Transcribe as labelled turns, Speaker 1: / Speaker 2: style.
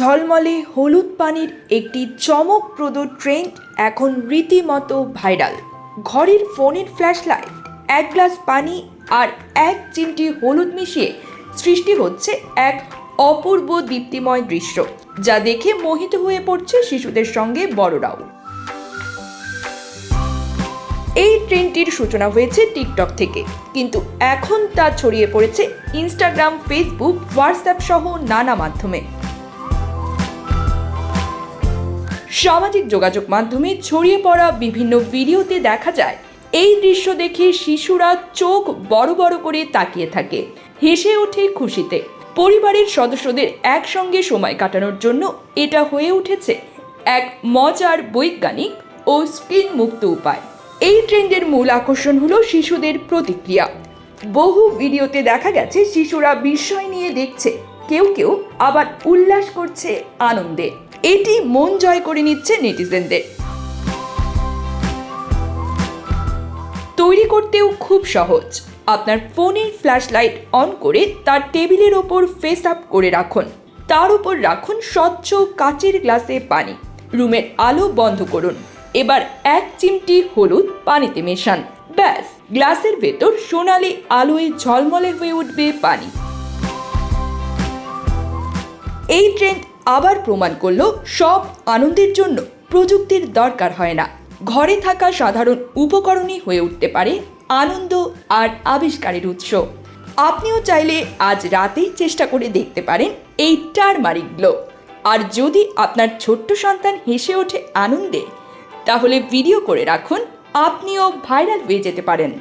Speaker 1: ঝলমলে হলুদ পানির একটি চমকপ্রদ ট্রেন্ড এখন রীতিমতো ভাইরাল। ঘরের ফোনের ফ্ল্যাশ লাইট, এক গ্লাস পানি আর এক চিমটি হলুদ মিশিয়ে সৃষ্টি হচ্ছে এক অপূর্ব দীপ্তিময় দৃশ্য, যা দেখে মোহিত হয়ে পড়ছে শিশুদের সঙ্গে বড়রাও। এই ট্রেন্ডটির সূচনা হয়েছে টিকটক থেকে, কিন্তু এখন তা ছড়িয়ে পড়েছে ইনস্টাগ্রাম, ফেসবুক, হোয়াটসঅ্যাপ সহ নানা মাধ্যমে। সামাজিক যোগাযোগ মাধ্যমে ছড়িয়ে পড়া বিভিন্ন ভিডিওতে দেখা যায়, এই দৃশ্য দেখে শিশুরা চোখ বড় বড় করে তাকিয়ে থাকে, হেসে ওঠে খুশিতে। পরিবারের সদস্যদের একসঙ্গে সময় কাটানোর জন্য এটা হয়ে উঠেছে এক মজার বৈজ্ঞানিক ও স্ক্রিন মুক্ত উপায়। এই ট্রেন্ডের মূল আকর্ষণ হলো শিশুদের প্রতিক্রিয়া। বহু ভিডিওতে দেখা গেছে, শিশুরা বিস্ময় নিয়ে দেখছে কেউ কেউ আবার উল্লাস করছে আনন্দে। এটি মন জয় করে নিচ্ছে নেটিজেনদের। তৈরি করতেও খুব সহজ। আপনার ফোনের ফ্ল্যাশ লাইট অন করে তার টেবিলের ওপর ফেস আপ করে রাখুন। তার উপর রাখুন স্বচ্ছ কাচের গ্লাসে পানি। রুমের আলো বন্ধ করুন। এবার এক চিমটি হলুদ পানিতে মেশান। ব্যাস, গ্লাসের ভেতর সোনালি আলোয় ঝলমলে হয়ে উঠবে পানি। এই ট্রেন্ড আবার প্রমাণ করল সব আনন্দের জন্য। প্রযুক্তির দরকার হয় না। ঘরে থাকা সাধারণ উপকরণই হয়ে উঠতে পারে আনন্দ আর আবিষ্কারের উৎস। আপনিও চাইলে আজ রাতেই চেষ্টা করে দেখতে পারেন এই টারমারিক গ্লো আর যদি আপনার ছোট্ট সন্তান হেসে ওঠে আনন্দে, তাহলে ভিডিও করে রাখুন, আপনিও ভাইরাল হয়ে যেতে পারেন।